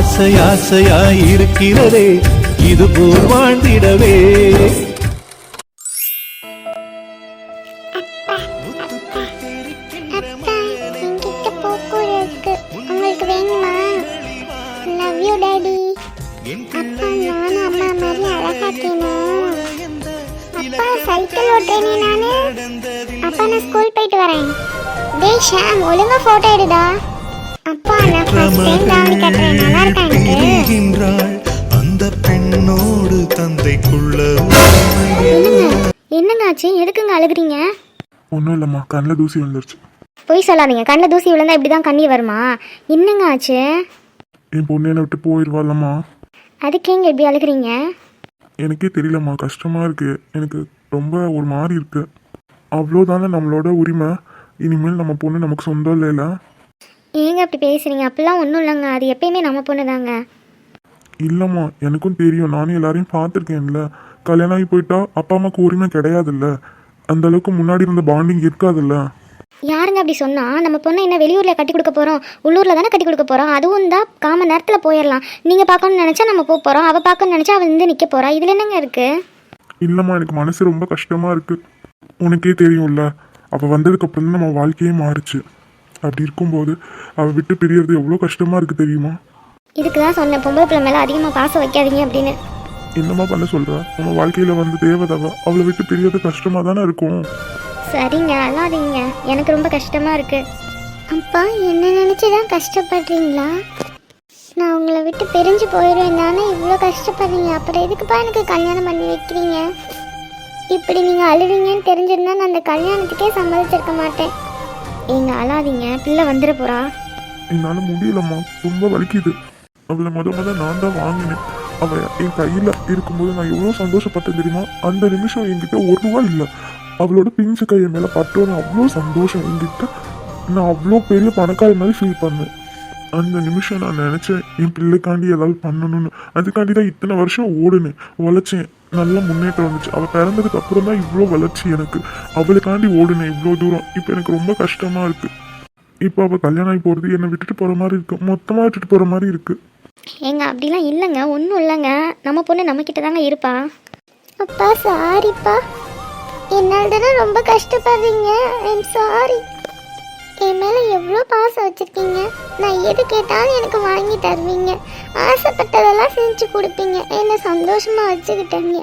ஆசை ஆசையாய் இருக்கிறதே இது போல் வாழ்ந்திடவே. அப்பா டாடி நான். ஸ்கூல் போயிட்டு வரேன். டேய் ஷாம் ஒழுங்கா போட்டோ எடுடா. அப்பா நான் ஃபர்ஸ்ட் டைம் தாவணி கட்டுறேன். நல்லா இருக்கா எனக்கு? மகிழ்கின்றாள் அந்த பெண்ணோடு தந்தைக்குள்ள உண்மை என்னங்க? என்னங்க ஆச்சு? எதுக்குங்க அழுகுறீங்க? ஒன்றும் இல்லைம்மா. கண்ணில் தூசி வந்துருச்சு பொய் சொல்லாதீங்க. கண்ணில் தூசி விழுந்தா இப்படி தான் கண்ணீர் வருமா? என்னங்க ஆச்சு? என் பொண்ணு என்னை விட்டு போயிடுவாள்லம்மா அதுக்கேங்க இப்படி அழுகுறீங்க? எனக்கே தெரியலம்மா. கஷ்டமாக இருக்குது எனக்கு ரொம்ப ஒரு மாதிரி இருக்கு. அவ்வளோதானே நம்மளோட உரிமை? இனிமேல் நம்ம பொண்ணு நமக்கு சொந்தம் இல்லைல்ல? ஏங்க அப்படி பேசுறீங்க. அப்படிலாம் ஒன்றும் இல்லைங்க. அது எப்பயுமே நம்ம பொண்ணு தாங்க. இல்லைம்மா எனக்கும் தெரியும். நானும் எல்லாரையும் பார்த்துருக்கேன்ல. கல்யாணம் ஆகி போயிட்டா அப்பா அம்மாவுக்கு உரிமை கிடையாதுல்ல. அந்த அளவுக்கு முன்னாடி இருந்த பாண்டிங் இருக்காதுல்ல. யாருங்க அப்படி சொன்னா? நம்ம பொண்ணை என்ன வெளியூர்ல கட்டி கொடுக்க போறோம்? உள்ளூர்ல தானே கட்டி கொடுக்க போறோம்? அதுவும் தான் காம நேரத்துல போயிடலாம். நீங்க பார்க்கணும்னு நினைச்சா நம்ம போக போறோம். அவ பார்க்கணும்னு நினைச்சா அவ வந்து நிக்க போறா. இதுல என்னங்க இருக்கு? இல்லைம்மா எனக்கு மனசு ரொம்ப கஷ்டமாக இருக்குது உனக்கே தெரியும்ல. அவள் வந்ததுக்கப்புறம் தான் நம்ம வாழ்க்கையே மாறுச்சு. அப்படி இருக்கும்போது அவள் விட்டு பிரியறது எவ்வளோ கஷ்டமாக இருக்குது தெரியுமா? இதுக்கு தான் சொன்னேன் பொம்பளை பிள்ளை மேல அதிகமா பாசம் வைக்காதீங்க அப்படின்னு. என்னம்மா பண்ண சொல்ற? நம்ம வாழ்க்கையில வந்து தேவதவ அவளை விட்டு பிரியறது கஷ்டமா தானே இருக்கும்? சரிங்க அழாதீங்க. எனக்கு ரொம்ப கஷ்டமா இருக்கு. அப்பா என்ன நினைச்சுதான் கஷ்டப்படுறீங்களா? நான் உங்களை விட்டு பிரிஞ்சு போயிடுவேன் தானே இவ்வளோ கஷ்டப்படுறீங்க. அப்புறம் எதுக்குப்பா எனக்கு கல்யாணம் பண்ணி வைக்கிறீங்க? இப்படி நீங்கள் அழுவீங்கன்னு தெரிஞ்சிருந்தா நான் அந்த கல்யாணத்துக்கே சம்மதிச்சிருக்க மாட்டேன். ஏங்க அழாதீங்க. பிள்ளை வந்துட போறா. என்னால முடியலம்மா. ரொம்ப வலிக்குது. அவளை முத முத நான் தான் வாங்கினேன். அவ என் கையில இருக்கும்போது நான் எவ்வளோ சந்தோஷப்பட்டேன் தெரியுமா? அந்த நிமிஷம் என்கிட்ட ஒரு ரூபா இல்லை. அவளோட பிஞ்சு கையை மேல பட்டோன்னு அவ்வளோ சந்தோஷம் என்கிட்ட. நான் அவ்வளோ பெரிய பணக்கார மாதிரி ஃபீல் பண்ணேன். அந்த நிமிஷம் நான் நினைச்சேன் என் பிள்ளைக்காண்டி ஏதாவது பண்ணணும்னு. அதுக்காண்டி தான் இத்தனை வருஷம் ஓடுனேன் உழைச்சேன் நல்ல முன்னேற்றம் வந்துச்சு. அவள் பிறந்ததுக்கு அப்புறம் தான் இவ்வளோ வளர்ச்சி எனக்கு. அவளுக்காண்டி ஓடுனேன் இவ்வளோ தூரம். இப்போ எனக்கு ரொம்ப கஷ்டமா இருக்கு. இப்போ அவள் கல்யாணம் ஆகி போகிறது என்னை விட்டுட்டு போகிற மாதிரி இருக்கு. மொத்தமாக விட்டுட்டு போகிற மாதிரி இருக்கு. ஏங்க அப்படிலாம் இல்லைங்க. ஒன்றும் இல்லைங்க. நம்ம பொண்ணு நம்மக்கிட்ட தாங்க இருப்பா. அப்பா சாரிப்பா என்னால் தானே ரொம்ப கஷ்டப்படுறீங்க. ஐம் சாரி என் மேலே எவ்வளோ பாசம் வச்சுருக்கீங்க? நான் எது கேட்டாலும் எனக்கு வாங்கி தருவீங்க. ஆசைப்பட்டதெல்லாம் செஞ்சு கொடுப்பீங்க. என்னை சந்தோஷமாக வச்சுக்கிட்டீங்க.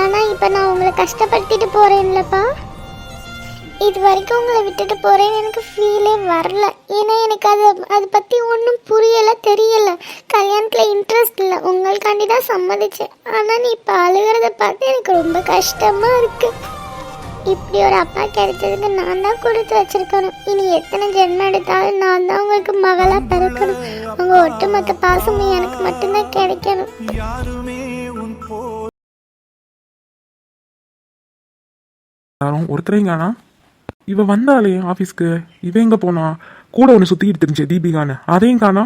ஆனால் இப்போ நான் உங்களை கஷ்டப்படுத்திட்டு போகிறேன்லப்பா இது வரைக்கும் உங்களை விட்டுட்டு போகிறேன்னு எனக்கு ஃபீலே வரல. ஏன்னா எனக்கு அது அதை பற்றி ஒன்றும் புரியலை தெரியலை. கல்யாணத்தில் இன்ட்ரெஸ்ட் இல்லை. உங்களுக்காண்டி தான் சம்மதிச்சேன். ஆனால் நீ இப்போ அழுகிறத பார்த்து எனக்கு ரொம்ப கஷ்டமாக இருக்குது இப்படி ஒரு அப்பா கிடைச்சதுக்கு நான் தான் கொடுத்து வச்சிருக்கணும். இனி எத்தனை ஜென்மம் எடுத்தாலும் நான் தான் உங்களுக்கு மகளாக பிறக்கணும். உங்கள் ஒட்டுமொத்த பாசமும் எனக்கு மட்டும்தான் கிடைக்கணும். யாருமே உன் போ யாரும் ஒருத்தரையும் காணா இவ வந்தாலே ஆஃபீஸ்க்கு இவன் எங்க போனா? கூட ஒன்று சுற்றிக்கிட்டு தெரிஞ்சு தீபிகான்னு. அதையும் காணா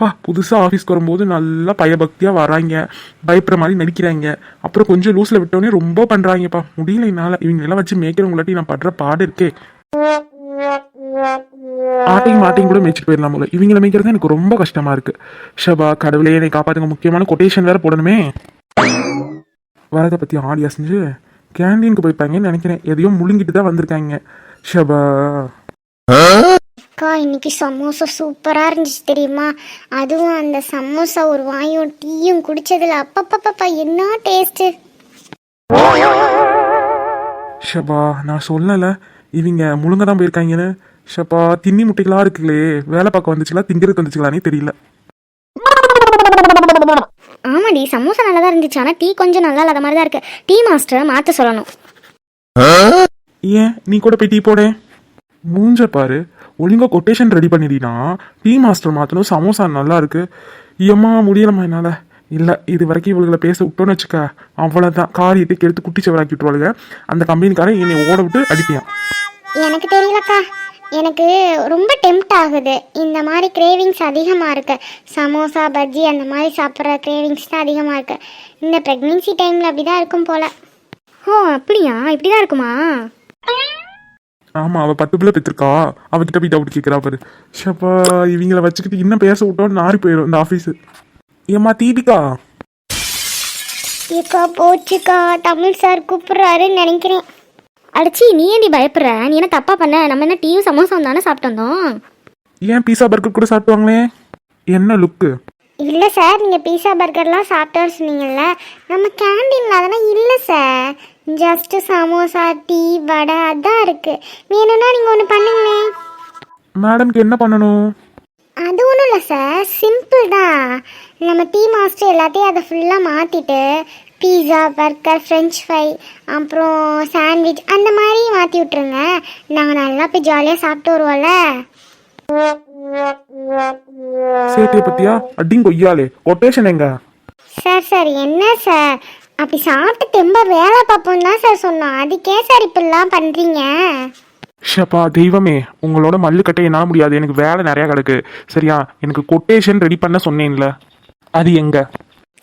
பா புதுசாக ஆஃபீஸ்க்கு வரும்போது நல்லா பயபக்தியாக வராங்க. பயப்படுற மாதிரி நடிக்கிறாங்க. அப்புறம் கொஞ்சம் லூஸில் விட்டோன்னே ரொம்ப பண்ணுறாங்கப்பா முடியல என்னால். இவங்களெல்லாம் வச்சு மேய்க்கிறவங்களாட்டி நான் படுற பாடு இருக்கே. ஆட்டையும் மாட்டையும் கூட மேய்ச்சிட்டு போயிடலாம் போல. இவங்களை மேய்க்கிறது எனக்கு ரொம்ப கஷ்டமா இருக்கு. ஷபா கடவுளே என்னை காப்பாத்துங்க. முக்கியமான கொட்டேஷன் வேற போடணுமே. வரதை பத்தி ஆடியா செஞ்சு கேண்டீனுக்கு போயிருப்பாங்கன்னு நினைக்கிறேன். எதையோ முழுங்கிட்டு தான் வந்திருக்காங்க. ஷபா அக்கா இன்னைக்கு சமோசா சூப்பராக இருந்துச்சு தெரியுமா? அதுவும் அந்த சமோசா ஒரு வாயும் டீயும் குடிச்சதுல அப்பப்பப்பப்பா என்ன டேஸ்ட்டு ஷபா நான் சொல்லல. இவங்க முழுங்க தான் போயிருக்காங்கன்னு. ஷபா தின்னி முட்டைகளா இருக்குங்களே. வேலை பார்க்க வந்துச்சுங்களா? திங்கிறதுக்கு வந்துச்சுங்களானே தெரியல. ஆமாடி சமோசா நல்லா தான் இருந்துச்சு. ஆனால் டீ கொஞ்சம் நல்லா இல்லாத மாதிரி தான் இருக்கு. டீ மாஸ்டரை மாற்ற சொல்லணும். ஏன்? நீ கூட போய் டீ போடேன் மூஞ்ச பாரு. ஒழுங்கா கொட்டேஷன் ரெடி பண்ணிடினா டீ மாஸ்டர் மாற்றணும் சமோசா நல்லா இருக்கு. ஏம்மா முடியலம்மா என்னால். இல்லை இது வரைக்கும் இவளுகளை பேச விட்டோன்னு வச்சுக்க. அவ்வளோதான் காரியத்தை கெடுத்து குட்டி செவராக்கி விட்டுருவாளுங்க அந்த கம்பெனிக்காரன் என்னை ஓட விட்டு அடிப்பியான் எனக்கு தெரியலக்கா. எனக்கு ரொம்ப டெம்ட் ஆகுது. இந்த மாதிரி கிரேவிங்ஸ் அதிகமாக இருக்கு. சமோசா பஜ்ஜி அந்த மாதிரி சாப்பிட்ற கிரேவிங்ஸ் தான் அதிகமாக இருக்கு. இந்த ப்ரெக்னென்சி டைமில் அப்படி தான் இருக்கும் போல. ஓ அப்படியா? இப்படி தான் இருக்குமா? ஆமா அவ பத்து பிள்ளை பெற்றிருக்கா அவகிட்ட போய் டவுட் கேட்கிறா பாரு. ஷப்பா இவங்கள வச்சுக்கிட்டு இன்னும் பேச விட்டோன்னு நாரி போயிடும் இந்த ஆஃபீஸு ஏம்மா தீபிகா? ஏக்கா போச்சுக்கா. தமிழ் சார் கூப்பிடுறாருன்னு நினைக்கிறேன். அடிச்சி நீ ஏன்டி பயப்படுற? நீ என்ன தப்பா பண்ண? நம்ம என்ன டீயும் சமோசாவும் தானே சாப்பிட்டு வந்தோம்? ஏன் பீஸா பர்கர் கூட சாப்பிடுவாங்களே? என்ன லுக்கு இல்லை சார் நீங்கள் பீஸா பர்கர்லாம் சாப்பிட்டு சொன்னீங்கல்ல. நம்ம கேண்டீனில் அதெல்லாம் இல்லை சார் ஜஸ்ட்டு சமோசா டீ வடை அதான் இருக்குது வேணும்னா நீங்கள் ஒன்று பண்ணுங்களேன் மேடம்க்கு என்ன பண்ணணும்? அது ஒன்றும் இல்லை சார் சிம்பிள் தான் நம்ம டீ மாஸ்டர் எல்லாத்தையும் அதை ஃபுல்லாக மாற்றிட்டு பீஸா பர்கர் ஃப்ரெஞ்ச் ஃப்ரை அப்புறம் சாண்ட்விச் அந்த மாதிரி மாற்றி விட்ருங்க நாங்கள் நல்லா போய் ஜாலியாக சாப்பிட்டு வருவோம்ல. சேட்டியை பத்தியா? அடிங்க கொய்யாலே கொட்டேஷன் எங்க? சார் சார் என்ன சார் அப்படி சாப்பிட்டு தெம்ப வேலை பார்ப்போம் தான் சார் சொன்னோம் அதுக்கே சார் இப்படிலாம் பண்ணுறீங்க ஷப்பா தெய்வமே உங்களோட மல்லுக்கட்டை என்னால் முடியாது. எனக்கு வேலை நிறையா கிடக்கு. சரியா? எனக்கு கொட்டேஷன் ரெடி பண்ண சொன்னேன்ல. அது எங்க?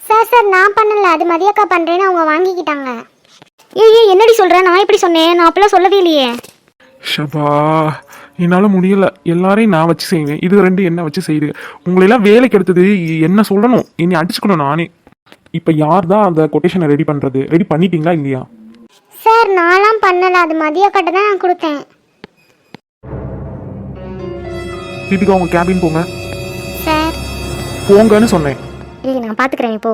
சார் சார் நான் பண்ணல. அது மதியக்கா பண்ணுறேன்னு அவங்க வாங்கிக்கிட்டாங்க. ஏய் என்னடி சொல்கிறேன் நான் எப்படி சொன்னேன்? நான் அப்பெல்லாம் சொல்லவே இல்லையே. ஷபா என்னால் முடியல. எல்லாரையும் நான் வச்சு செய்வேன். இது ரெண்டு என்ன வச்சு செய்யுது? உங்களெல்லாம் வேலைக்கு எடுத்தது என்ன சொல்லணும்? என்னை அடிச்சுக்கணும் நானே. இப்போ யார் தான் அந்த கொட்டேஷனை ரெடி பண்ணுறது ரெடி பண்ணிட்டீங்களா இல்லையா? சார் நான்லாம் பண்ணல. அது மதியக்காட்ட தான் நான் கொடுத்தேன். தீபிகா உங்கள் கேபின் போங்க. சார் போங்கன்னு சொன்னேன். இல்லை நான் பார்த்துக்கிறேன் இப்போ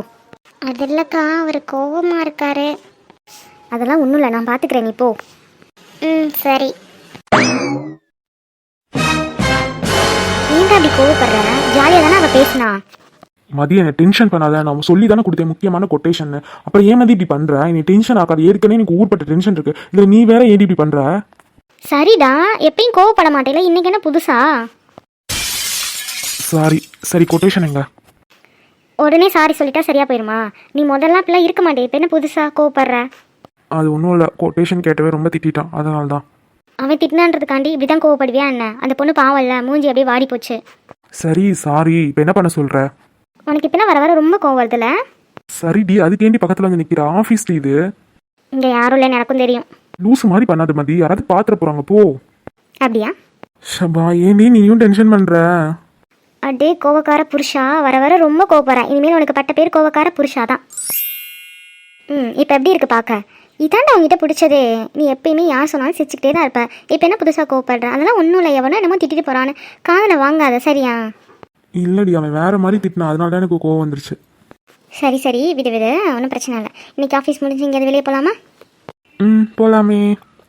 அது இல்லைக்கா அவர் கோபமாக இருக்காரு. அதெல்லாம் ஒன்றும் இல்லை நான் பார்த்துக்கிறேன் நீ போ. ம் சரி. ஏன்டா அப்படி கோவப்படுற? ஜாலியாக தானே அவள் பேசினா? மதியம் என்னை டென்ஷன் பண்ணாத நான் சொல்லி தானே கொடுத்தேன் முக்கியமான கொட்டேஷன் அப்புறம் ஏன் மதி இப்படி பண்ற? நீ டென்ஷன் ஆகாது ஏற்கனவே எனக்கு ஊர்பட்ட டென்ஷன் இருக்கு. இதுல நீ வேற ஏன் இப்படி பண்ற? சரிடா. எப்பயும் கோவப்பட மாட்டேல. இன்னைக்கு என்ன புதுசா? சாரி சரி கொட்டேஷன் எங்க? உடனே சாரி சொல்லிட்டா சரியா போயிருமா? நீ முதல்ல அப்படிலாம் இருக்க மாட்டே. இப்போ என்ன புதுசா கோவப்படுற? அது ஒன்றும் இல்லை. கொட்டேஷன் கேட்டவே ரொம்ப திட்டான் அதனால தான் அவன் திட்டினான்றதுக்காண்டி இப்படி தான் கோவப்படுவியா என்ன? அந்த பொண்ணு பாவம் இல்லை மூஞ்சி அப்படியே வாடி போச்சு சரி சாரி இப்போ என்ன பண்ண சொல்ற? உனக்கு இப்போலாம் வர வர ரொம்ப கோவம் வருதுல்ல சரிடி அதுக்கேண்டி பக்கத்துல வந்து நிக்கிற ஆஃபீஸ் இது. இங்கே யாரும் இல்லைன்னு எனக்கும் தெரியும். லூஸ் மாதிரி பண்ணாத மதி யாராவது பாத்துற போறாங்க போ. அப்படியா? ஷபா ஏண்டி நீயும் டென்ஷன் பண்ற? அடே கோவக்கார புருஷா வர வர ரொம்ப கோவப்படுறேன் இனிமேல் உனக்கு பட்ட பேர் கோவக்கார புருஷா தான். ம் இப்போ எப்படி இருக்கு பார்க்க இதாண்டா உங்ககிட்ட பிடிச்சதே. நீ எப்பயுமே யார் சொன்னாலும் சிரிச்சுக்கிட்டே தான் இருப்ப. இப்போ என்ன புதுசாக கோவப்படுற? அதெல்லாம் ஒன்றும் இல்லை. எவனோ என்னமோ திட்டிட்டு போகிறான்னு காதில் வாங்காத சரியா? இல்லடி அவன் வேற மாதிரி திட்டினான். அதனால தான் எனக்கு கோவம் வந்துருச்சு. சரி சரி. விடு விடு. ஒன்றும் பிரச்சனை இல்லை. இன்னைக்கு ஆஃபீஸ் முடிஞ்சு எங்கேயாவது வெளியே போகலாமா ம் போலாமே.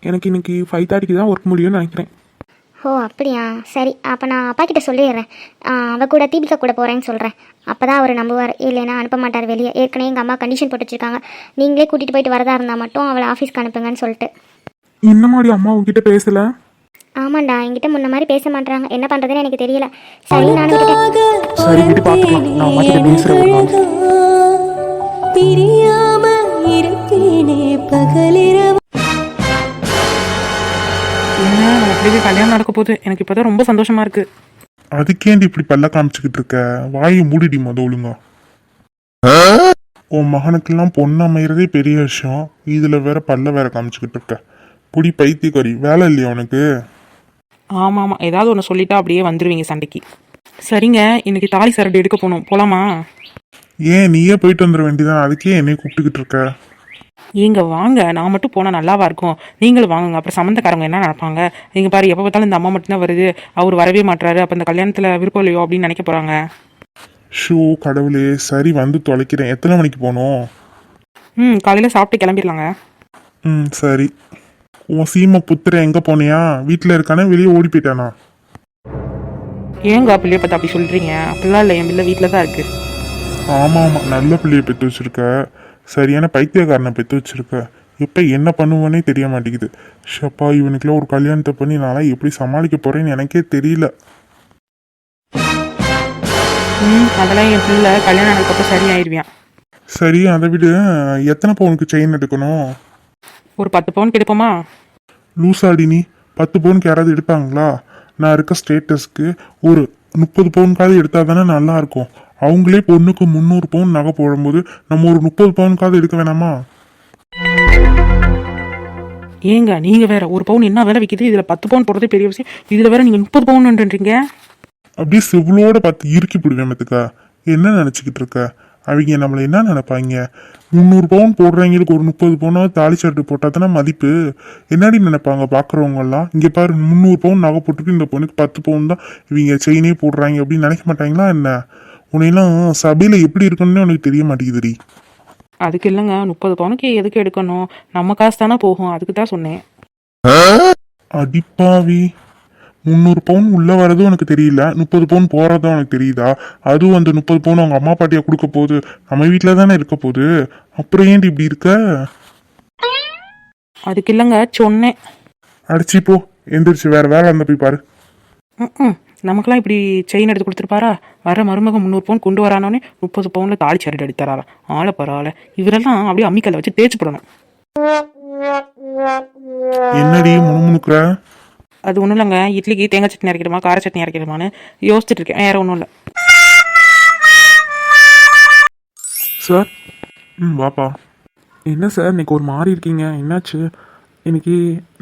எனக்கு இன்னைக்கு ஃபைவ் தேர்ட்டிக்கு தான் ஒர்க் முடியும்னு நினைக்கிறேன். ஓ அப்படியா? சரி அப்போ நான் அப்பா கிட்ட சொல்லிடுறேன். அவ கூட தீபிகா கூட போகிறேன்னு சொல்கிறேன் அப்போ தான் அவர் நம்புவார். இல்லைன்னா அனுப்ப மாட்டார் வெளியே. ஏற்கனவே எங்கள் அம்மா கண்டிஷன் போட்டு வச்சிருக்காங்க. நீங்களே கூட்டிகிட்டு போயிட்டு வரதா இருந்தால் மட்டும் அவளை ஆஃபீஸ்க்கு அனுப்புங்கன்னு சொல்லிட்டு. இன்னமாடி அம்மா உங்ககிட்ட பேசல? ஆமாண்டா என்கிட்ட முன்ன மாதிரி பேச மாட்டாங்க என்ன பண்ணுறதுன்னு எனக்கு தெரியல. சரி நானும் விட்டுட்டேன். சரி விட்டு பார்த்துக்கலாம் நான் மாத்திட்டு பேசுகிறேன் ஒரு நாள். பிரியாம இருப்பேனே பகலிரவு. என்ன கல்யாணம் நடக்க போகுது? எனக்கு இப்போதான் ரொம்ப சந்தோஷமா இருக்கு. அதுக்கேண்டி இப்படி பல்ல காமிச்சுக்கிட்டு இருக்க? வாயை மூடிடி மொத ஒழுங்கா. உன் மகனுக்கெல்லாம் பொண்ணு அமைகிறதே பெரிய விஷயம். இதுல வேற பல்ல வேற காமிச்சுக்கிட்டு இருக்க. புடி பைத்தியக்காரி வேலை இல்லையா உனக்கு? ஆமா ஆமா ஏதாவது ஒன்று சொல்லிட்டா அப்படியே வந்துருவீங்க சண்டைக்கு. சரிங்க இன்னைக்கு தாலி சரடு எடுக்க போகணும். போலாமா? ஏன் நீயே போயிட்டு வந்துட வேண்டியதான் அதுக்கே என்னைய கூப்பிட்டுக்கிட்டு இருக்க? ஏங்க வாங்க. நான் மட்டும் போனால் நல்லாவா இருக்கும்? நீங்களும் வாங்குங்க. அப்புறம் சம்மந்தக்காரங்க என்ன நினைப்பாங்க? நீங்க பாரு எப்போ பார்த்தாலும் இந்த அம்மா மட்டும்தான் வருது. அவர் வரவே மாட்டாரு அப்போ இந்த கல்யாணத்தில் விருப்பம் இல்லையோ அப்படின்னு நினைக்க போறாங்க. ஷோ கடவுளே. சரி வந்து தொலைக்கிறேன். எத்தனை மணிக்கு போகணும்? ம் காலையில் சாப்பிட்டு கிளம்பிடலாங்க. ம் சரி. உன் சீமை புத்திர எங்க போனியா? வீட்டில் இருக்கானே வெளியே ஓடி போயிட்டானா? ஏங்க பிள்ளைய பார்த்து அப்படி சொல்றீங்க? அப்படிலாம் இல்லை என் பிள்ளை வீட்டில் தான் இருக்கு. ஆமா ஆமா. நல்ல பிள்ளைய பெற்று வச்சிருக்க. சரியான பைத்தியக்காரனை பெற்று வச்சிருக்க. எப்போ என்ன பண்ணுவேனே தெரிய மாட்டேங்குது. ஷப்பா இவனுக்குலாம் ஒரு கல்யாணத்தை பண்ணி நான்லாம் எப்படி சமாளிக்க போறேன்னு எனக்கே தெரியல. ம் அதெல்லாம் என் பிள்ளை கல்யாணம் ஆனதுக்கப்புறம் சரியாயிருவியான் சரி அதை விடு. எத்தனை பவுனுக்கு செயின் எடுக்கணும்? ஒரு பத்து பவுன் கிடைப்போமா? லூசாடி நீ பத்து பவுனுக்கு யாராவது எடுப்பாங்களா? நான் இருக்க ஸ்டேட்டஸ்க்கு ஒரு முப்பது பவுனுக்காவது எடுத்தால் தானே நல்லா இருக்கும் அவங்களே பொண்ணுக்கு முந்நூறு பவுன் நகை போடும்போது நம்ம ஒரு முப்பது பவுனுக்காவது எடுக்க வேணாமா? ஏங்க நீங்க வேற ஒரு பவுன் என்ன விலை விற்கிது இதுல பத்து பவுன் போடுறதே பெரிய விஷயம். இதுல வேற நீங்க முப்பது பவுன்ன்றீங்க அப்படியே செவ்வளோட பார்த்து இறுக்கி பிடிவேன் மத்துக்கா என்ன நினச்சிக்கிட்டு இருக்க? அவங்க நம்மளை என்ன நினைப்பாங்க? முந்நூறு பவுன் போடுறவங்களுக்கு ஒரு முப்பது பவுனாவது தாலி சட்டு போட்டால் தானே மதிப்பு? என்னடி நினைப்பாங்க பார்க்குறவங்க எல்லாம் இங்கே பாரு முந்நூறு பவுன் நகை போட்டுட்டு இந்த பொண்ணுக்கு பத்து பவுன் தான் இவங்க செயினே போடுறாங்க அப்படின்னு நினைக்க மாட்டாங்களா என்ன? உன்னையெல்லாம் சபையில் எப்படி இருக்குன்னு உனக்கு தெரிய மாட்டேங்குதுடி. அதுக்கு இல்லைங்க முப்பது பவுனுக்கு எதுக்கு எடுக்கணும்? நம்ம காசு தானே போகும் அதுக்கு தான் சொன்னேன். அடிப்பாவி முந்நூறு பவுன் உள்ள வர்றதும் உனக்கு தெரியல. முப்பது பவுன் போறதும் உனக்கு தெரியுதா? அதுவும் அந்த முப்பது பவுன் அவங்க அம்மா பாட்டியா கொடுக்க போகுது. நம்ம வீட்டில் தானே இருக்க போகுது. அப்புறம் ஏன்டி இப்படி இருக்க? அதுக்கு இல்லைங்க சொன்னேன். அடிச்சு போ. எந்திரிச்சு வேற வேலை இருந்தா போய் பாரு. ம் நமக்கெல்லாம் இப்படி செயின் எடுத்து கொடுத்துருப்பாரா? வர மருமகன் முந்நூறு பவுன் கொண்டு வரானோனே முப்பது பவுனில் தாலி சரடு அடித்தராரா ஆளை பரவாயில்ல. இவரெல்லாம் அப்படியே அம்மிக்கல்ல வச்சு தேய்ச்சி போடணும். என்னடி முணுமுணுக்குற? அது ஒன்றும் இல்லைங்க. இட்லிக்கு தேங்காய் சட்னி அரைக்கணுமா கார சட்னி அரைக்கணுமான்னு யோசிச்சுட்டு இருக்கேன். வேற ஒன்றும் இல்லை. சார் ம் வாப்பா. என்ன சார் இன்னைக்கு ஒரு மாதிரி இருக்கீங்க? என்னாச்சு? இன்னைக்கு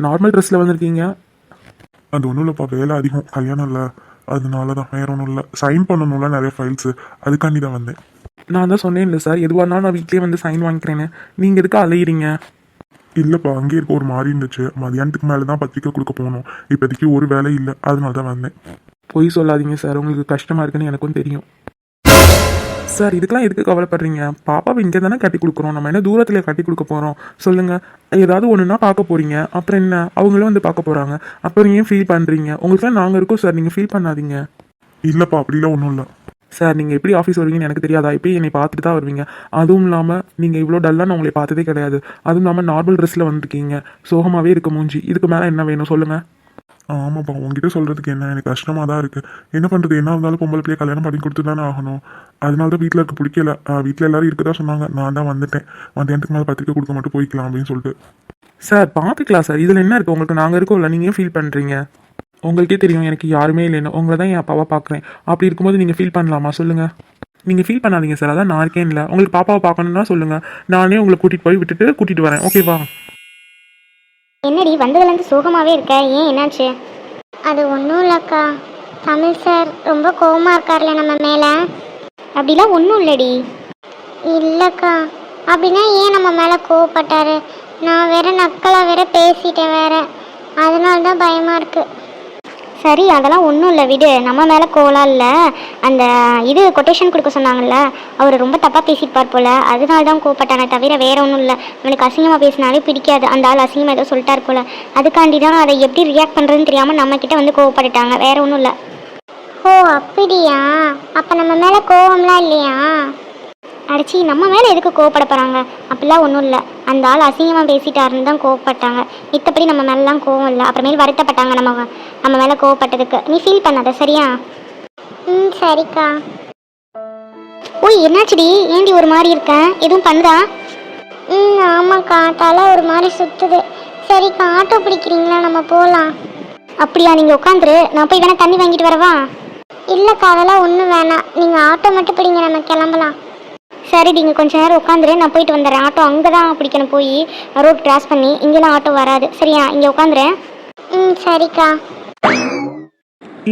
நார்மல் ட்ரெஸ்ஸில் வந்திருக்கீங்க? அது ஒன்றும் இல்லைப்பா வேலை அதிகம். கல்யாணம் இல்லை. அதனால தான் வேற ஒன்றும் இல்லை. சைன் பண்ணணும்ல நிறைய ஃபைல்ஸு அதுக்காண்டி தான் வந்தேன். நான் தான் சொன்னேன் இல்லை சார் எதுவாக இருந்தாலும் நான் வீட்லேயே வந்து சைன் வாங்கிக்கிறேன்னு. நீங்கள் எதுக்கு அலையிறீங்க? இல்லைப்பா அங்கே இருக்க ஒரு மாதிரி இருந்துச்சு. மதியானத்துக்கு மேலே தான் பத்திரிக்கை கொடுக்க போகணும் இப்போதைக்கு ஒரு வேலை இல்லை. அதனால தான் வந்தேன். பொய் சொல்லாதீங்க சார். உங்களுக்கு கஷ்டமாக இருக்குன்னு எனக்கும் தெரியும். சார் இதுக்கெல்லாம் எதுக்கு கவலைப்படுறீங்க? பாப்பாவை இங்கே தானே கட்டி கொடுக்குறோம். நம்ம என்ன தூரத்தில் கட்டி கொடுக்க போகிறோம் சொல்லுங்கள் ஏதாவது ஒன்றுனா பார்க்க போகிறீங்க அப்புறம் என்ன? அவங்களும் வந்து பார்க்க போகிறாங்க அப்புறம் ஏன் ஃபீல் பண்ணுறீங்க உங்களுக்குலாம் நாங்கள் இருக்கோம் சார். நீங்கள் ஃபீல் பண்ணாதீங்க. இல்லைப்பா அப்படிலாம் ஒன்றும் இல்லை. சார் நீங்கள் எப்படி ஆஃபீஸ் வருவீங்கன்னு எனக்கு தெரியாதா? இப்போ என்னை பார்த்துட்டு தான் வருவீங்க? அதுவும் இல்லாமல் நீங்கள் இவ்வளோ டல்லாக நான் உங்களை பார்த்ததே கிடையாது. அதுவும் இல்லாமல் நார்மல் ட்ரெஸ்ஸில் வந்திருக்கீங்க. சோகமாகவே இருக்க மூஞ்சி. இதுக்கு மேலே என்ன வேணும் சொல்லுங்கள் ஆமாப்பா உங்ககிட்ட சொல்கிறதுக்கு என்ன? எனக்கு கஷ்டமாக தான் இருக்குது என்ன பண்ணுறது என்ன இருந்தாலும் பொம்பளை பிள்ளைய கல்யாணம் பண்ணி கொடுத்து தானே ஆகணும். அதனால தான் வீட்டில் இருக்க பிடிக்கல. வீட்டில் எல்லாரும் இருக்கதா சொன்னாங்க. நான் தான் வந்துட்டேன். மத்தியானத்துக்கு மேலே பத்திரிக்கை கொடுக்க மட்டும் போய்க்கலாம் அப்படின்னு சொல்லிட்டு. சார் பார்த்துக்கலாம் சார். இதில் என்ன இருக்குது உங்களுக்கு நாங்கள் இருக்கோம்ல. நீங்கள் ஃபீல் பண்ணுறீங்க உங்களுக்கே தெரியும் எனக்கு யாருமே இல்லைன்னு. உங்களை தான் என் அப்பாவை பார்க்குறேன் அப்படி இருக்கும்போது நீங்கள் ஃபீல் பண்ணலாமா? சொல்லுங்கள் நீங்கள் ஃபீல் பண்ணாதீங்க சார் அதான் நான் இருக்கேன் இல்லை உங்களுக்கு பாப்பாவை பார்க்கணுன்னா சொல்லுங்கள் நானே உங்களை கூட்டிகிட்டு போய் விட்டுட்டு கூட்டிகிட்டு வரேன். ஓகேவா என்னடி வந்ததுலேருந்து சோகமாகவே இருக்க? ஏன் என்னாச்சு? அது ஒன்றும் இல்லைக்கா. தமிழ் சார் ரொம்ப கோவமாக இருக்கார்ல நம்ம மேலே. அப்படிலாம் ஒன்றும் இல்லடி. இல்லைக்கா. அப்படின்னா ஏன் நம்ம மேலே கோவப்பட்டாரு? நான் வேற நக்கலாக வேற பேசிட்டேன் வேற. அதனால தான் பயமாக இருக்குது சரி அதெல்லாம் ஒன்றும் இல்லை விடு. நம்ம மேலே கோவலாம் இல்லை. அந்த இது கொட்டேஷன் கொடுக்க சொன்னாங்கல்ல அவர் ரொம்ப தப்பாக பேசியிருப்பார் போல. அதனால தான் கோவப்பட்டானே தவிர வேற ஒன்றும் இல்லை. அவனுக்கு அசிங்கமாக பேசினாலே பிடிக்காது. அந்த ஆள் அசிங்கமாக ஏதோ சொல்லிட்டார் போல. அதுக்காண்டி தான் அதை எப்படி ரியாக்ட் பண்ணுறதுன்னு தெரியாமல் நம்மக்கிட்ட வந்து கோவப்பட்டுட்டாங்க. வேற ஒன்றும் இல்லை. ஓ அப்படியா? அப்போ நம்ம மேலே கோவம்லாம் இல்லையா? அடிச்சி நம்ம மேலே எதுக்கு கோவப்பட போகிறாங்க அப்படிலாம் ஒன்றும் இல்லை. அந்த ஆள் அசிங்கமாக பேசிட்டாருன்னு தான் கோவப்பட்டாங்க. மித்தபடி நம்ம மேலாம் கோவம் இல்லை. அப்புறமேல் வருத்தப்பட்டாங்க நம்ம நம்ம மேலே கோவப்பட்டதுக்கு. நீ ஃபீல் பண்ணாத சரியா? ம் சரிக்கா. ஓய் என்னாச்சுடி? ஏண்டி ஒரு மாதிரி இருக்க? எதுவும் பண்ணுதா? ம் ஆமாக்கா. தலை ஒரு மாதிரி சுத்துது. சரிக்கா ஆட்டோ பிடிக்கிறீங்களா? நம்ம போகலாம் அப்படியா? நீங்கள் உட்காந்துரு நான் போய் வேணா தண்ணி வாங்கிட்டு வரவா? இல்லைக்கா அதெல்லாம் ஒன்றும் வேணாம். நீங்கள் ஆட்டோ மட்டும் பிடிங்க. நம்ம கிளம்பலாம். சரி நீங்கள் கொஞ்ச நேரம் உட்காந்துரு. நான் போயிட்டு வந்துடுறேன். ஆட்டோ அங்கே தான் பிடிக்கணும். போய் ரோட் கிராஸ் பண்ணி. இங்கெல்லாம் ஆட்டோ வராது. சரியா? இங்கே உட்காந்துறேன் ம் சரிக்கா.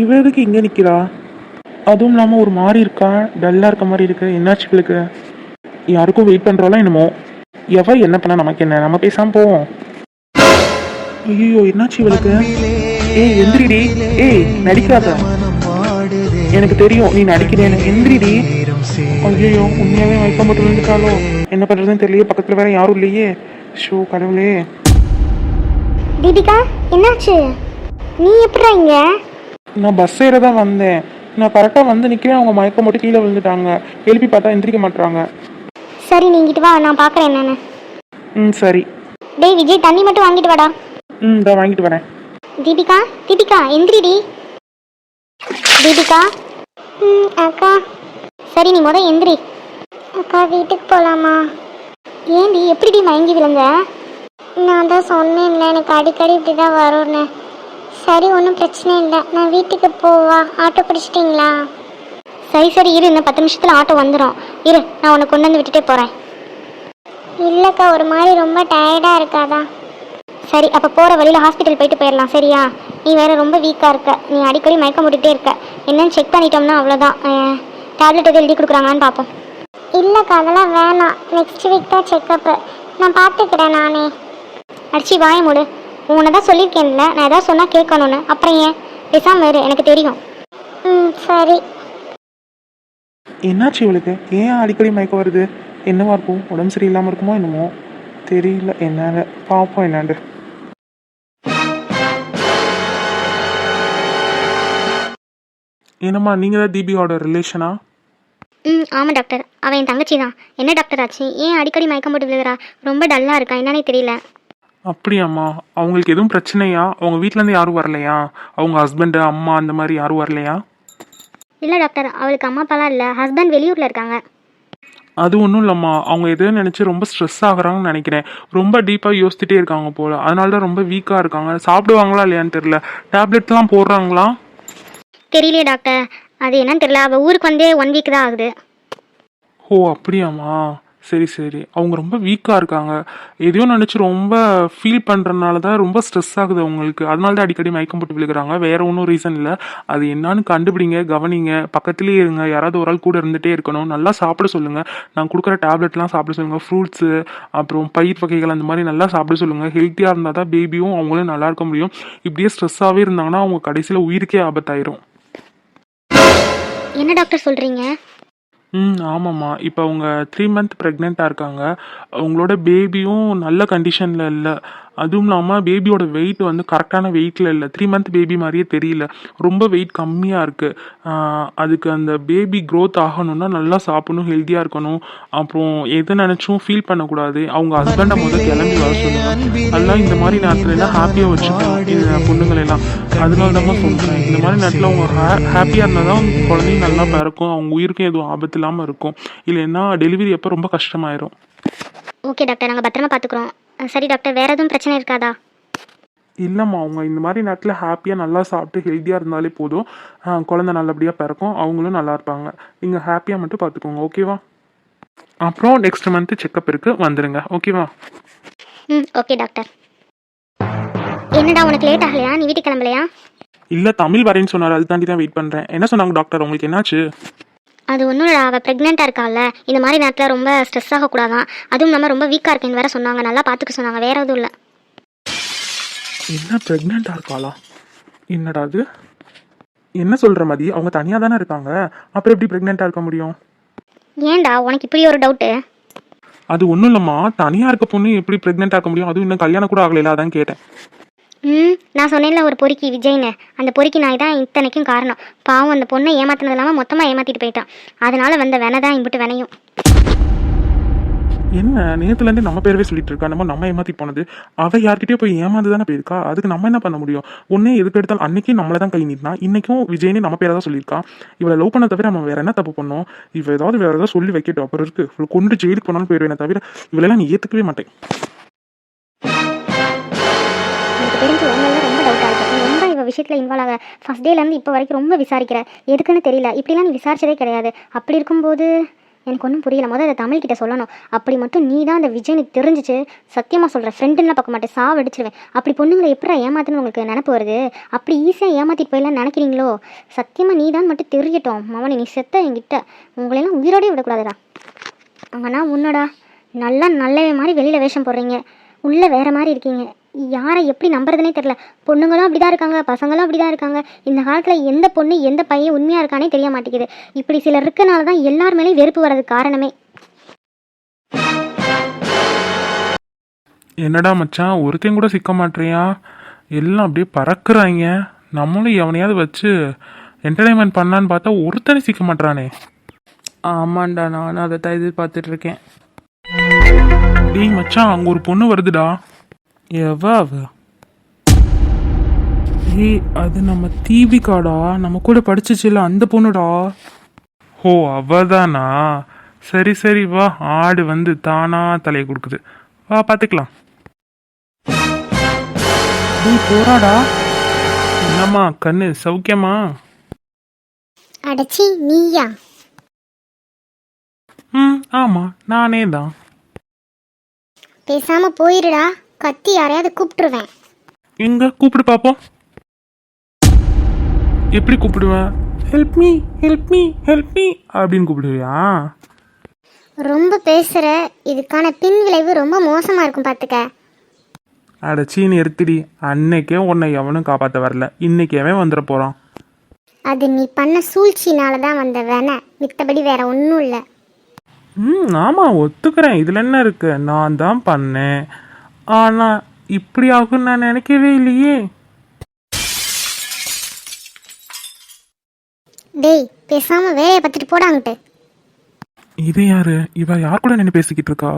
இவ எதுக்கு இங்கே நிற்கிறா அதுவும் இல்லாமல் ஒரு மாதிரி இருக்கா? டல்லாக இருக்க மாதிரி இருக்கு. என்னாச்சு இவளுக்கு? யாருக்கும் வெயிட் பண்ணுறாலும் என்னமோ. எவ என்ன பண்ண? நமக்கு என்ன? நம்ம பேசாமல் போவோம். ஐயோ என்னாச்சு இவளுக்கு? ஏய் எந்திரிடி. ஏய் நடிக்காத. எனக்கு தெரியும். நீ நடிக்கிறேன்னு. எந்திரிடி. ஐயோ உண்மையாவே மயக்கம் போட்டு விழுந்துட்டாலோ என்ன பண்றதுன்னு தெரியலையே பக்கத்துல வேற யாரும் இல்லையே. ஷோ கடவுளே. தீபிகா என்னாச்சு? நீ எப்படா இங்க? நான் பஸ் ஏற தான் வந்தேன். நான் கரெக்டாக வந்து நிற்கிறேன் அவங்க மயக்கம் போட்டு கீழே விழுந்துட்டாங்க. எழுப்பி பார்த்தா எந்திரிக்க மாட்றாங்க. சரி நீ இங்கிட்டு வா நான் பார்க்குறேன் என்னன்னு. ம் சரி. டேய் விஜய் தண்ணி மட்டும் வாங்கிட்டு வாடா. ம் இதை வாங்கிட்டு வரேன். தீபிகா தீபிகா எந்திரிடி. தீபிகா. ம் அக்கா. சரி நீ முத எந்திரி. அக்கா வீட்டுக்கு போகலாமா ஏண்டி எப்படிடி மயங்கி விழுந்த? நான் தான் சொன்னேன்ல எனக்கு அடிக்கடி இப்படி தான் வரும்னு. சரி ஒன்றும் பிரச்சனை இல்லை. நான் வீட்டுக்கு போவா? ஆட்டோ பிடிச்சிட்டிங்களா? சரி சரி இரு. இன்னும் பத்து நிமிஷத்தில் ஆட்டோ வந்துடும் இரு நான் உன்னை கொண்டு வந்து விட்டுட்டே போகிறேன் இல்லைக்கா ஒரு மாதிரி ரொம்ப டயர்டாக இருக்காதா சரி அப்போ போகிற வழியில் ஹாஸ்பிட்டல் போயிட்டு போயிடலாம் சரியா? நீ வேறு ரொம்ப வீக்காக இருக்க. நீ அடிக்கடி மயக்கம் போட்டுகிட்டே இருக்க. என்னன்னு செக் பண்ணிட்டோம்னா அவ்வளோதான் டேப்லெட் எதுவும் எழுதி கொடுக்குறாங்களான்னு பார்ப்போம். இல்லைக்கா அதெல்லாம் வேணாம். நெக்ஸ்ட் வீக் தான் செக்கப்பு நான் பார்த்துக்கிறேன் நானே. அடிச்சு வாய மூடு. உன்னை தான் சொல்லியிருக்கேன்ல. நான் ஏதாவது சொன்னால் கேட்கணும்னு. அப்புறம் ஏன்? பேசாமல் இரு. எனக்கு தெரியும். ம் சரி. என்னாச்சு இவளுக்கு? ஏன் அடிக்கடி மயக்கம் வருது? என்னவா இருக்கும்? உடம்பு சரியில்லாமல் இருக்குமோ என்னமோ? தெரியல. என்னன்னு பார்ப்போம் என்னாண்டு என்னம்மா நீங்கள் தான் தீபியோட ரிலேஷனா ம் ஆமாம் டாக்டர். அவன் என் தங்கச்சி தான் என்ன டாக்டர் ஆச்சு? ஏன் அடிக்கடி மயக்கம் போட்டு விழுகிறா? ரொம்ப டல்லாக இருக்கா? என்னன்னே தெரியல. அப்படியாம்மா. அவங்களுக்கு எதுவும் பிரச்சனையா? அவங்க வீட்டிலேருந்து யாரும் வரலையா? அவங்க ஹஸ்பண்டு அம்மா அந்த மாதிரி யாரும் வரலையா? இல்லை டாக்டர். அவளுக்கு அம்மா அப்பாலாம் இல்லை. ஹஸ்பண்ட் வெளியூரில் இருக்காங்க. அது ஒன்றும் இல்லைம்மா. அவங்க எதோ நினச்சி ரொம்ப ஸ்ட்ரெஸ் ஆகுறாங்கன்னு நினைக்கிறேன். ரொம்ப டீப்பாக யோசிச்சுட்டே இருக்காங்க போல். அதனால தான் ரொம்ப வீக்காக இருக்காங்க. சாப்பிடுவாங்களா இல்லையான்னு தெரில டேப்லெட்லாம் போடுறாங்களா? தெரியலையே டாக்டர். அது என்னன்னு தெரியல. அவள் ஊருக்கு வந்தே ஒன் வீக் தான் ஆகுது. ஓ அப்படியாம்மா? சரி சரி. அவங்க ரொம்ப வீக்காக இருக்காங்க. எதையோ நினச்சி ரொம்ப ஃபீல் பண்ணுறதுனால தான் ரொம்ப ஸ்ட்ரெஸ் ஆகுது அவங்களுக்கு. அதனால தான் அடிக்கடி மயக்கம் போட்டு விழுகிறாங்க. வேற ஒன்றும் ரீசன் இல்லை. அது என்னன்னு கண்டுபிடிங்க கவனிங்க. பக்கத்துலேயே இருங்க. யாராவது ஒரு ஆள் கூட இருந்துகிட்டே இருக்கணும். நல்லா சாப்பிட சொல்லுங்கள் நான் கொடுக்குற டேப்லெட்லாம் சாப்பிட சொல்லுங்கள் ஃப்ரூட்ஸு அப்புறம் பயிர் வகைகள் அந்த மாதிரி நல்லா சாப்பிட சொல்லுங்கள் ஹெல்த்தியாக இருந்தால் தான் பேபியும் அவங்களும் நல்லா இருக்க முடியும். இப்படியே ஸ்ட்ரெஸ்ஸாகவே இருந்தாங்கன்னா அவங்க கடைசியில் உயிருக்கே ஆபத்தாயிரும். என்ன டாக்டர் சொல்கிறீங்க ம் ஆமாம்மா. இப்போ அவங்க த்ரீ மந்த் ப்ரெக்னெண்ட்டாக இருக்காங்க. அவங்களோட பேபியும் நல்ல கண்டிஷனில் இல்லை. அதுவும் இல்லாமல் பேபியோட வெயிட் வந்து கரெக்டான வெயிட்டில் இல்லை. த்ரீ மந்த் பேபி மாதிரியே தெரியல. ரொம்ப வெயிட் கம்மியாக இருக்குது அதுக்கு அந்த பேபி க்ரோத் ஆகணும்னா நல்லா சாப்பிடணும் ஹெல்த்தியாக இருக்கணும். அப்புறம் எதை நினச்சும் ஃபீல் பண்ணக்கூடாது. அவங்க ஹஸ்பண்டை முதல் கிளம்பி வர சொல்லுங்கள் நல்லா இந்த மாதிரி நேரத்துல எல்லாம் ஹாப்பியாக வச்சுக்கணும். இந்த பொண்ணுங்களெல்லாம் அதனால தான் சொல்கிறேன் இந்த மாதிரி நேரத்தில் அவங்க ஹே ஹாப்பியாக இருந்தால் தான் அவங்க குழந்தைங்க நல்லா பிறக்கும். அவங்க உயிருக்கும் எதுவும் ஆபத்து இல்லாமல் இருக்கும். இல்லைன்னா டெலிவரி அப்போ ரொம்ப கஷ்டமாயிரும். ஓகே டாக்டர் நாங்கள் பத்திரமா பார்த்துக்குறோம் சரி டாக்டர் வேறு எதுவும் பிரச்சனை இருக்காதா? இல்லைம்மா அவங்க இந்த மாதிரி நேரத்தில் ஹாப்பியாக நல்லா சாப்பிட்டு ஹெல்த்தியாக இருந்தாலே போதும். குழந்தை நல்லபடியாக பிறக்கும் அவங்களும் நல்லா இருப்பாங்க. நீங்கள் ஹாப்பியாக மட்டும் பார்த்துக்கோங்க ஓகேவா அப்புறம் நெக்ஸ்ட் மந்த்து செக்கப் இருக்குது வந்துடுங்க ஓகேவா ம் ஓகே டாக்டர். என்னடா உனக்கு லேட் ஆகலையா? நீ வீட்டுக்கு கிளம்பலையா? இல்லை தமிழ் வரேன்னு சொன்னார் அது தாண்டி தான் வெயிட் பண்ணுறேன் என்ன சொன்னாங்க டாக்டர் உங்களுக்கு என்னாச்சு? அது ஒன்றும் இல்லை அவள் ப்ரெக்னெண்ட்டாக இருக்கால இந்த மாதிரி நேரத்தில் ரொம்ப ஸ்ட்ரெஸ் ஆகக்கூடாதான். அதுவும் இல்லாமல் ரொம்ப வீக்காக இருக்கேன்னு வேற சொன்னாங்க. நல்லா பார்த்துக்க சொன்னாங்க. வேற எதுவும் இல்லை. என்ன ப்ரெக்னெண்ட்டாக இருக்காளா? என்னடா அது என்ன சொல்கிற மதி? அவங்க தனியாக தானே இருக்காங்க. அப்புறம் எப்படி ப்ரெக்னெண்ட்டாக இருக்க முடியும்? ஏன்டா உனக்கு இப்படி ஒரு டவுட்டு அது ஒன்றும் இல்லைம்மா. தனியாக இருக்க பொண்ணு எப்படி ப்ரெக்னெண்ட்டாக இருக்க முடியும்? அதுவும் இன்னும் கல்யாணம் கூட ஆகலைல அதான் கேட்டேன். ம் நான் சொன்னேன்ல ஒரு பொறுக்கி விஜய்னு. அந்த பொறுக்கி நாய் தான் இத்தனைக்கும் காரணம். பாவம் அந்த பொண்ணை ஏமாத்தினது இல்லாமல் மொத்தமாக ஏமாத்திட்டு போயிட்டான். அதனால வந்த வெனை தான் இம்பிட்டு வினையும். என்ன? நேத்துலேருந்து நம்ம பேரவே சொல்லிட்டு இருக்கா நம்ம நம்ம ஏமாத்தி போனது. அவ யார்கிட்டயே போய் ஏமாந்து தானே போயிருக்கா? அதுக்கு நம்ம என்ன பண்ண முடியும்? ஒன்னே எதுக்கு எடுத்தாலும் அன்னைக்கும் நம்மள தான் கை நீட்டினா இன்னைக்கும் விஜய்னே நம்ம பேரை தான் சொல்லியிருக்கா? இவளை லவ் பண்ண தவிர நம்ம வேற என்ன தப்பு பண்ணோம்? இவ ஏதாவது வேற ஏதாவது சொல்லி வைக்கட்டும். அப்புறம் இருக்கு. இவளை கொண்டு ஜெயிலுக்கு போனாலும் போயிடுவேன் தவிர இவளெல்லாம் நீ ஏத்துக்கவே மாட்டேன். விஷயத்தில் இன்வால்வ் ஆக ஃபஸ்ட் டேலேருந்து இப்போ வரைக்கும் ரொம்ப விசாரிக்கிற. எதுக்குன்னு தெரியல. இப்படிலாம் நீ விசாரிச்சதே கிடையாது. அப்படி இருக்கும்போது எனக்கு ஒன்றும் புரியல. முதல்ல அதை தமிழ்கிட்ட சொல்லணும். அப்படி மட்டும் நீ தான் அந்த விஜய் எனக்கு தெரிஞ்சிச்சு சத்தியமாக சொல்கிறேன் ஃப்ரெண்டுலாம் பார்க்க மாட்டேன். சாவடிச்சிருவேன் அப்படி பொண்ணுங்களை எப்படி ஏமாத்துன்னு உங்களுக்கு நினப்பு வருது? அப்படி ஈஸியாக ஏமாற்றிட்டு போயிடலாம் நினைக்கிறீங்களோ? சத்தியமாக நீ தான் மட்டும் தெரியட்டும் மவனி நீ செத்த என்கிட்ட. உங்களையெல்லாம் உயிரோடய விடக்கூடாதுடா. ஆனால் உன்னடா. நல்லா நல்லவே மாதிரி வெளியில் வேஷம் போடுறீங்க. உள்ளே வேறு மாதிரி இருக்கீங்க. யாரை எப்படி நம்புறதுனே தெரில பொண்ணுங்களும் அப்படி தான் இருக்காங்க பசங்களும் அப்படி தான் இருக்காங்க. இந்த காலத்தில் எந்த பொண்ணு எந்த பையன் உண்மையாக இருக்கானே தெரிய மாட்டேங்குது. இப்படி சிலர் இருக்கனால தான் எல்லார் மேலேயும் வெறுப்பு வர்றதுக்கு காரணமே. என்னடா மச்சான் ஒருத்தையும் கூட சிக்க மாட்டேறியா? எல்லாம் அப்படியே பறக்குறாங்க. நம்மளும் எவனையாவது வச்சு என்டர்டைன்மெண்ட் பண்ணலான்னு பார்த்தா ஒருத்தனை சிக்க மாட்றானே ஆமாண்டா நானும் அதை தான் எதிர்பார்த்துட்டு இருக்கேன். டேய் மச்சான் அங்கே ஒரு பொண்ணு வருதுடா. எவ அவ ஏய் அது நம்ம தீபிகாடா நம்ம கூட படிச்சிச்சுல அந்த பொண்ணுடா. ஓ அவதானா? சரி சரி வா. ஆடு வந்து தானா தலையை கொடுக்குது. வா பார்த்துக்கலாம். டேய் போறாடா. என்னம்மா கண்ணு சௌக்கியமா அடச்சி நீயா? ம் ஆமாம் நானே தான் பேசாமல் போயிருடா. கத்தி யாரையாவது கூப்பிட்டுருவேன். எங்க? கூப்பிடு பார்ப்போம் எப்படி கூப்பிடுவேன்? Help me help me help me அப்படின்னு கூப்பிடுவியா? ரொம்ப பேசுகிற இதுக்கான பின் விளைவு ரொம்ப மோசமாக இருக்கும் பார்த்துக்க அட சீனி எடுத்துடி. அன்னைக்கே உன்னை எவனும் காப்பாற்ற வரல. இன்னைக்கேவே வந்துட போகிறான் அது நீ பண்ண சூழ்ச்சினால தான் வந்த வேணை மித்தபடி வேற ஒன்றும் இல்லை. ம் ஆமாம் ஒத்துக்கிறேன். இதில் என்ன இருக்கு? நான் தான் பண்ணேன். ஆனால் இப்படி ஆகும் நான் நினைக்கவே இல்லையே. டேய் பேசாமல் வேலையை பார்த்துட்டு போடாங்கிட்டு இது யாரு? இவ யார் கூட நின்று பேசிக்கிட்டு இருக்கா?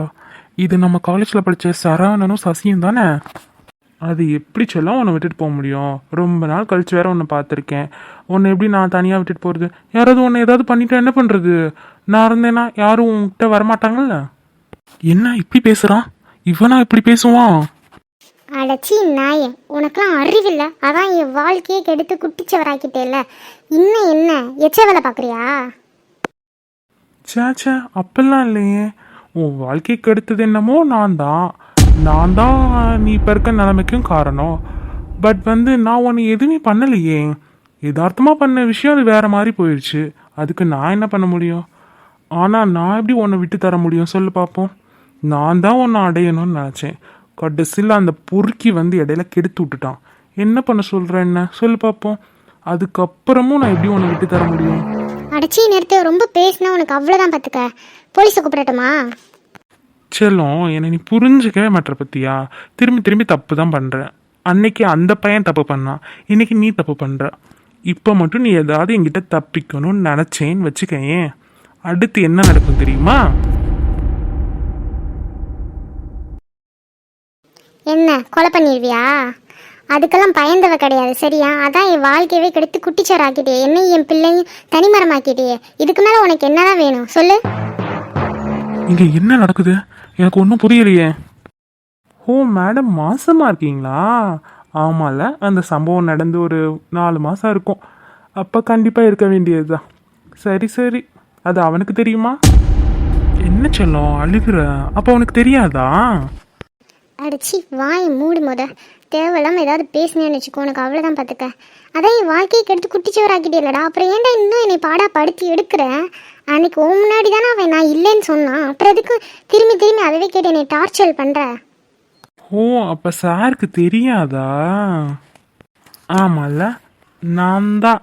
இது நம்ம காலேஜில் படித்த சரவணனும் சசியும் தானே? அது எப்படி சொல்ல உன்னை விட்டுட்டு போக முடியும்? ரொம்ப நாள் கழிச்சு வேற உன்னை பார்த்துருக்கேன். உன்னை எப்படி நான் தனியாக விட்டுட்டு போகிறது யாராவது உன்னை ஏதாவது பண்ணிட்டா என்ன பண்ணுறது நான் இருந்தேன்னா யாரும் உன்கிட்ட வரமாட்டாங்கல்ல? என்ன இப்படி பேசுகிறான் இவனா இப்படி பேசுவான்? அடச்சி நாயே உனக்கெல்லாம் அறிவில்லை? அதான் என் வாழ்க்கையை கெடுத்து குட்டிச்சவராக்கிட்டேல்ல. இன்னும் என்ன? எச்ச வேலை பார்க்குறியா சே சே அப்பெல்லாம் இல்லையே. உன் வாழ்க்கை கெடுத்தது என்னமோ நான் தான் நான் தான் நீ இப்போ இருக்க நிலைமைக்கும் காரணம். பட் வந்து நான் உன்னை எதுவுமே பண்ணலையே. யதார்த்தமாக பண்ண விஷயம் அது வேற மாதிரி போயிடுச்சு அதுக்கு நான் என்ன பண்ண முடியும்? ஆனால் நான் எப்படி உன்னை விட்டு தர முடியும்? சொல்லு பார்ப்போம் நான் தான் உன்னை அடையணும்னு நினச்சேன். கடைசியில் அந்த பொறுக்கி வந்து இடையில கெடுத்து விட்டுட்டான். என்ன பண்ண சொல்கிற என்ன? சொல்லு பார்ப்போம் அதுக்கப்புறமும் நான் எப்படி உன்னை விட்டு தர முடியும்? அடச்சி நிறுத்து. ரொம்ப பேசினா உனக்கு அவ்வளோதான் பார்த்துக்க போலீஸை கூப்பிடட்டுமா? செல்லம் என்னை நீ புரிஞ்சுக்கவே மாட்டற பத்தியா? திரும்பி திரும்பி தப்பு தான் பண்ற. அன்னைக்கு அந்த பையன் தப்பு பண்ணான். இன்னைக்கு நீ தப்பு பண்ற. இப்போ மட்டும் நீ ஏதாவது என்கிட்ட தப்பிக்கணும்னு நினச்சேன்னு வச்சுக்கேன் அடுத்து என்ன நடக்கும் தெரியுமா? என்ன கொலை பண்ணிடுவியா அதுக்கெல்லாம் பயந்தவ கிடையாது சரியா? அதான் என் வாழ்க்கையவே கெடுத்து குட்டிச்சோராக்கிட்டே என்ன என் பிள்ளையும் தனிமரமாக்கிட்டே இதுக்கு மேலே உனக்கு என்னதான் வேணும்? சொல்லு. இங்கே என்ன நடக்குது? எனக்கு ஒன்றும் புரியலையே. ஓ மேடம் மாசமா இருக்கீங்களா? ஆமால அந்த சம்பவம் நடந்து ஒரு நாலு மாசம் இருக்கும். அப்போ கண்டிப்பாக இருக்க வேண்டியதுதான். சரி சரி. அது அவனுக்கு தெரியுமா? என்ன சொல்லும் அழுகுற? அப்போ அவனுக்கு தெரியாதா? அடிச்சு வாய் மூடு முத. தேவையில்லாமல் ஏதாவது பேசினேன்னு வச்சுக்கோ உனக்கு அவ்வளோதான் பார்த்துக்க அதான் என் வாழ்க்கையை கெடுத்து குட்டிச்சவராக்கிட்டேலடா அப்புறம் ஏன்டா இன்னும் என்னை பாடா படுத்தி எடுக்கிற? அன்னைக்கு ஓ முன்னாடி தானே அவன் நான் இல்லைன்னு சொன்னான். அப்புறம் எதுக்கு திரும்பி திரும்பி அதவே கேட்டு என்னை டார்ச்சர் பண்ணுற ஓ அப்போ சாருக்கு தெரியாதா? ஆமால்ல. நான் தான்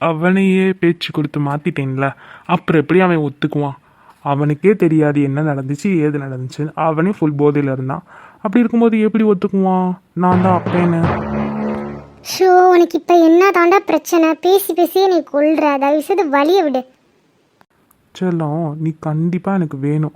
அவனையே பேச்சு கொடுத்து மாற்றிட்டேன்ல அப்புறம் எப்படி அவன் ஒத்துக்குவான்? அவனுக்கே தெரியாது என்ன நடந்துச்சு ஏது நடந்துச்சு அவனே ஃபுல் போதையில் இருந்தான். அப்படி இருக்கும்போது எப்படி ஒத்துக்குவான்? நான் தான் அப்பேன்னு. ஷோ உனக்கு இப்போ என்ன தாண்டா பிரச்சனை? பேசி பேசி என்னை கொல்ற. தயவுசெய்து வழியை விடு. செல்லம் நீ கண்டிப்பாக எனக்கு வேணும்.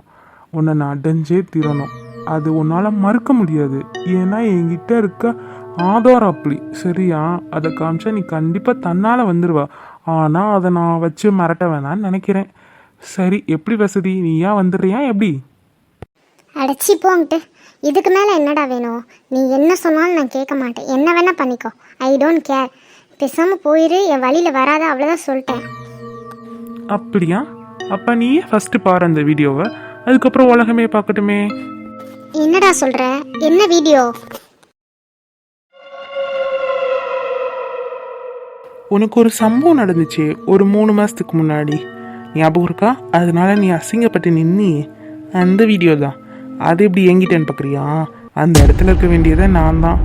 உன்னை நான் அடைஞ்சே தீரணும். அது உன்னால் மறுக்க முடியாது. ஏன்னா என்கிட்ட இருக்க ஆதாரம் அப்படி. சரியா? அதை காமிச்சா நீ கண்டிப்பாக தன்னால் வந்துடுவா ஆனால் அதை நான் வச்சு மிரட்ட வேணான்னு நினைக்கிறேன். சரி எப்படி வசதி? நீயா வந்துடுறியா? எப்படி? அடைச்சி போங்கிட்டு. இதுக்கு மேலே என்னடா வேணும்? நீ என்ன சொன்னாலும் நான் கேட்க மாட்டேன். என்ன வேணா பண்ணிக்கோ. ஐ டோன்ட் கேர் பேசாமல் போயிரு. என் வழியில் வராத அவ்வளோதான் சொல்லிட்டேன். அப்படியா? அப்போ நீயே ஃபஸ்ட்டு பாரு அந்த வீடியோவை. அதுக்கப்புறம் உலகமே பார்க்கட்டுமே. என்னடா சொல்கிற என்ன வீடியோ? உனக்கு ஒரு சம்பவம் நடந்துச்சு ஒரு மூணு மாதத்துக்கு முன்னாடி. ஞாபகம் இருக்கா? அதனால நீ அசிங்கப்பட்டு நின்னி அந்த வீடியோ தான் அது எப்படி எங்கிட்டேன்னு பார்க்குறியா அந்த இடத்துல இருக்க வேண்டியதை நான் தான்.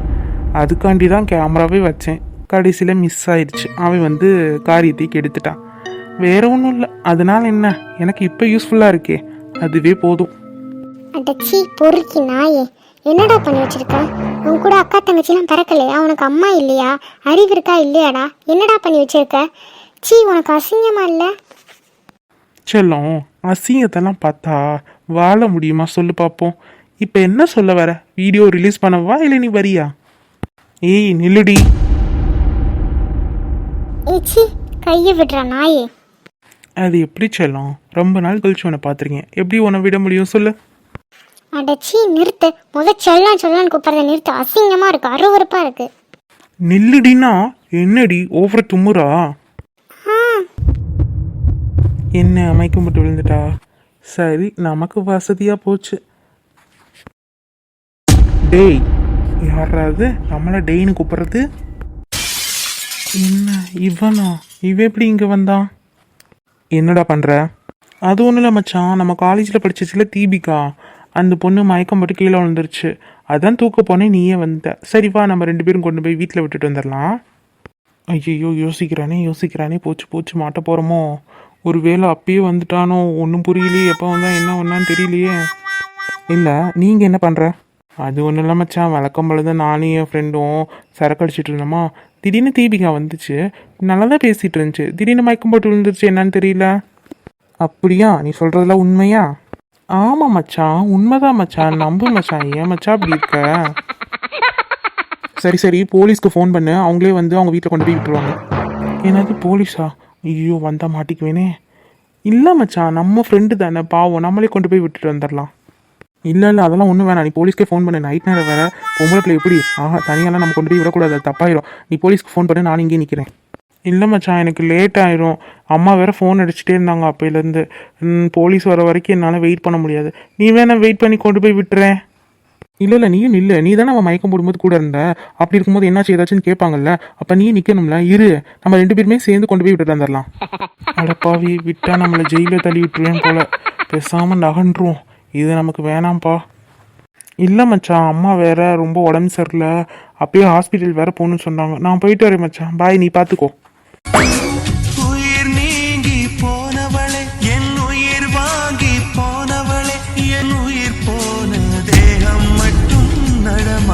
அதுக்காண்டி தான் கேமராவே வச்சேன். கடைசியில் மிஸ் ஆயிடுச்சு. அவன் வந்து காரியத்தை கெடுத்துட்டான் வேற ஒன்றும் இல்லை. அதனால என்ன? எனக்கு இப்போ யூஸ்ஃபுல்லாக இருக்கே. அதுவே போதும். அடச்சி பொறுக்கி நாயே. என்னடா பண்ணி வச்சிருக்க? உன் கூட அக்கா தங்கச்சிலாம் பிறக்கலையா? உனக்கு அம்மா இல்லையா? அறிவு இருக்கா இல்லையாடா? என்னடா பண்ணி வச்சிருக்க? சீ உனக்கு அசிங்கமா இல்லை? செல்லம் அசிங்கத்தெல்லாம் பார்த்தா வாழ முடியுமா சொல்லு பார்ப்போம் இப்போ என்ன சொல்ல வர? வீடியோ ரிலீஸ் பண்ணவா இல்லை நீ வரியா? ஏய் நில்லுடி. ஏச்சி கையை விடுறா நாயே. அது எப்படி செல்லம்? ரொம்ப நாள் கழிச்சு உன்னை பார்த்துருக்கேன். எப்படி உன்னை விட முடியும் சொல்லு. அடச்சி நிறுத்து. முத சொல்லான் சொல்லான்னு கூப்பிட்றத நிறுத்து. அசிங்கமா இருக்கு அருவருப்பா இருக்கு. நில்லுடினா என்னடி ஓவர தும்முறா? என்ன அமைக்கும் போட்டு விழுந்துட்டா? சரி நமக்கு வசதியாக போச்சு. டேய் யாராவது நம்மளை டெய்னு கூப்பிட்றது? என்ன இவனா? இவ எப்படி இங்கே வந்தான் என்னடா பண்ணுற அது ஒன்றும் இல்லை மச்சான் நம்ம காலேஜில் படிச்சிச்சுல தீபிகா அந்த பொண்ணு மயக்கம் போட்டு கீழே விழுந்துருச்சு. அதான் தூக்க போனே நீயே வந்த. சரி வா நம்ம ரெண்டு பேரும் கொண்டு போய் வீட்டில் விட்டுட்டு வந்துடலாம். ஐயோ யோசிக்கிறானே யோசிக்கிறானே போச்சு போச்சு மாட்ட போகிறோமோ ஒரு வேளை அப்பயே வந்துட்டானோ? ஒன்றும் புரியலையே. எப்போ வந்தால் என்ன ஒன்றான்னு தெரியலையே. இல்லை நீங்கள் என்ன பண்ணுற அது ஒன்றும் இல்லை மச்சான். வழக்கம் போல தான் நானும் என் ஃப்ரெண்டும் சரக்கு அடிச்சிட்டு இருந்தோமா? திடீர்னு தீபிகா வந்துச்சு. நல்லா தான் பேசிகிட்டு இருந்துச்சு. திடீர்னு மயக்கம் போட்டு விழுந்துருச்சு. என்னன்னு தெரியல. அப்படியா? நீ சொல்கிறதெல்லாம் உண்மையா? ஆமாம் மச்சான். உண்மைதான் மச்சான். நம்பு மச்சான். ஏன் மச்சான் அப்படி இருக்க? சரி சரி. போலீஸ்க்கு ஃபோன் பண்ணு. அவங்களே வந்து அவங்க வீட்டில் கொண்டு போய் விட்டுருவாங்க. என்னது போலீஸா? ஐயோ வந்தால் மாட்டிக்குவேனே. இல்லை மச்சான் நம்ம ஃப்ரெண்டு தானே பாவம் நம்மளே கொண்டு போய் விட்டுட்டு வந்துடலாம் இல்லை இல்லை அதெல்லாம் ஒன்றும் வேணாம். நீ போலீஸ்க்கே ஃபோன் பண்ணு. நைட் நேரம் வேறு. பொம்பளை பிள்ளை எப்படி? ஆஹா தனியாலாம் நம்ம கொண்டு போய் விடக்கூடாது. அது தப்பாயிரும். நீ போலீஸ்க்கு ஃபோன் பண்ணு நான் இங்கே நிற்கிறேன் இல்லை மச்சான் எனக்கு லேட் ஆயிரும். அம்மா வேற ஃபோன் அடிச்சுட்டே இருந்தாங்க அப்போலேருந்து போலீஸ் வர வரைக்கும் என்னால் வெயிட் பண்ண முடியாது. நீ வேணா வெயிட் பண்ணி கொண்டு போய் விட்டுறேன். இல்லை இல்லை நீயும் நில்லு. நீ தானே அவன் மயக்கம் போடும்போது கூட இருந்த. அப்படி இருக்கும்போது என்னாச்சு? ஏதாச்சும் கேட்பாங்கல்ல. அப்போ நீ நிற்கணும்ல இரு. நம்ம ரெண்டு பேருமே சேர்ந்து கொண்டு போய் விட்டுட்டு வந்துடலாம் அடப்பாவி விட்டா நம்மளை ஜெயிலில் தள்ளி விட்டுருவேன் போல. பேசாமல் நகன்றுவோம். இது நமக்கு வேணாம்ப்பா. இல்லை மச்சான். அம்மா வேற ரொம்ப உடம்பு சரியில்லை. அப்பயே ஹாஸ்பிட்டல் வேற போகணும்னு சொன்னாங்க. நான் போயிட்டு வரேன் மச்சான். பாய் நீ பார்த்துக்கோ